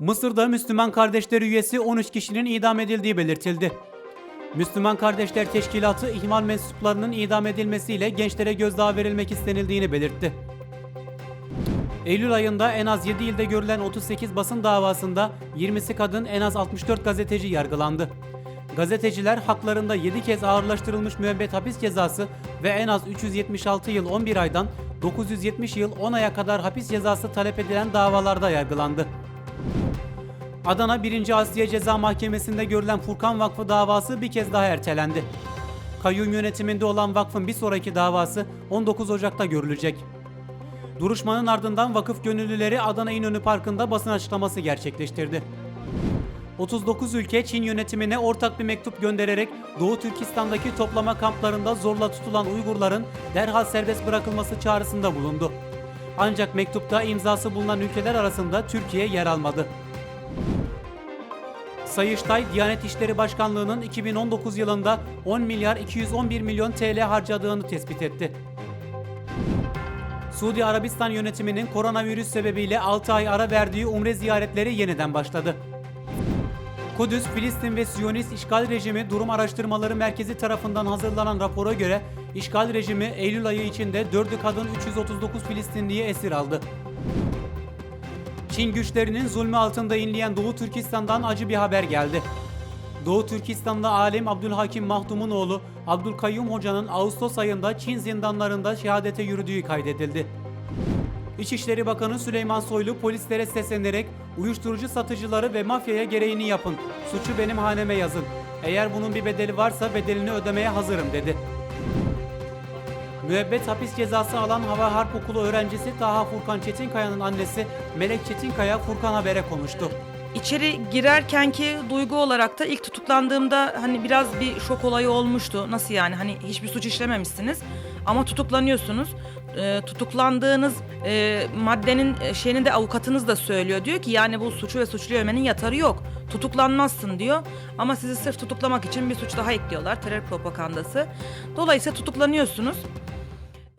Mısır'da Müslüman Kardeşler üyesi 13 kişinin idam edildiği belirtildi. Müslüman Kardeşler Teşkilatı ihmal mensuplarının idam edilmesiyle gençlere gözdağı verilmek istenildiğini belirtti. Eylül ayında en az 7 ilde görülen 38 basın davasında 20'si kadın en az 64 gazeteci yargılandı. Gazeteciler haklarında 7 kez ağırlaştırılmış müebbet hapis cezası ve en az 376 yıl 11 aydan 970 yıl 10 aya kadar hapis cezası talep edilen davalarda yargılandı. Adana 1. Asliye Ceza Mahkemesi'nde görülen Furkan Vakfı davası bir kez daha ertelendi. Kayyum yönetiminde olan vakfın bir sonraki davası 19 Ocak'ta görülecek. Duruşmanın ardından vakıf gönüllüleri Adana İnönü Parkı'nda basın açıklaması gerçekleştirdi. 39 ülke Çin yönetimine ortak bir mektup göndererek Doğu Türkistan'daki toplama kamplarında zorla tutulan Uygurların derhal serbest bırakılması çağrısında bulundu. Ancak mektupta imzası bulunan ülkeler arasında Türkiye yer almadı. Sayıştay, Diyanet İşleri Başkanlığı'nın 2019 yılında 10 milyar 211 milyon TL harcadığını tespit etti. Suudi Arabistan yönetiminin koronavirüs sebebiyle 6 ay ara verdiği umre ziyaretleri yeniden başladı. Kudüs, Filistin ve Siyonist İşgal Rejimi Durum Araştırmaları Merkezi tarafından hazırlanan rapora göre işgal rejimi Eylül ayı içinde 4'ü kadın 339 Filistinliyi esir aldı. Çin güçlerinin zulmü altında inleyen Doğu Türkistan'dan acı bir haber geldi. Doğu Türkistan'da alim Abdülhakim Mahdum'un oğlu Abdülkayyum Hoca'nın Ağustos ayında Çin zindanlarında şehadete yürüdüğü kaydedildi. İçişleri Bakanı Süleyman Soylu polislere seslenerek uyuşturucu satıcıları ve mafyaya gereğini yapın. Suçu benim haneme yazın. Eğer bunun bir bedeli varsa bedelini ödemeye hazırım dedi. Müebbet hapis cezası alan Hava Harp Okulu öğrencisi Taha Furkan Çetinkaya'nın annesi Melek Çetinkaya Furkan Haber'e konuştu. İçeri girerkenki duygu olarak da ilk tutuklandığımda hani biraz bir şok olayı olmuştu. Nasıl yani hani hiçbir suç işlememişsiniz ama tutuklanıyorsunuz. Ee, tutuklandığınız e, maddenin e, şeyini de avukatınız da söylüyor. Diyor ki yani bu suçu ve suçlu övmenin yatarı yok. Tutuklanmazsın diyor. Ama sizi sırf tutuklamak için bir suç daha ekliyorlar. Terör propagandası. Dolayısıyla tutuklanıyorsunuz.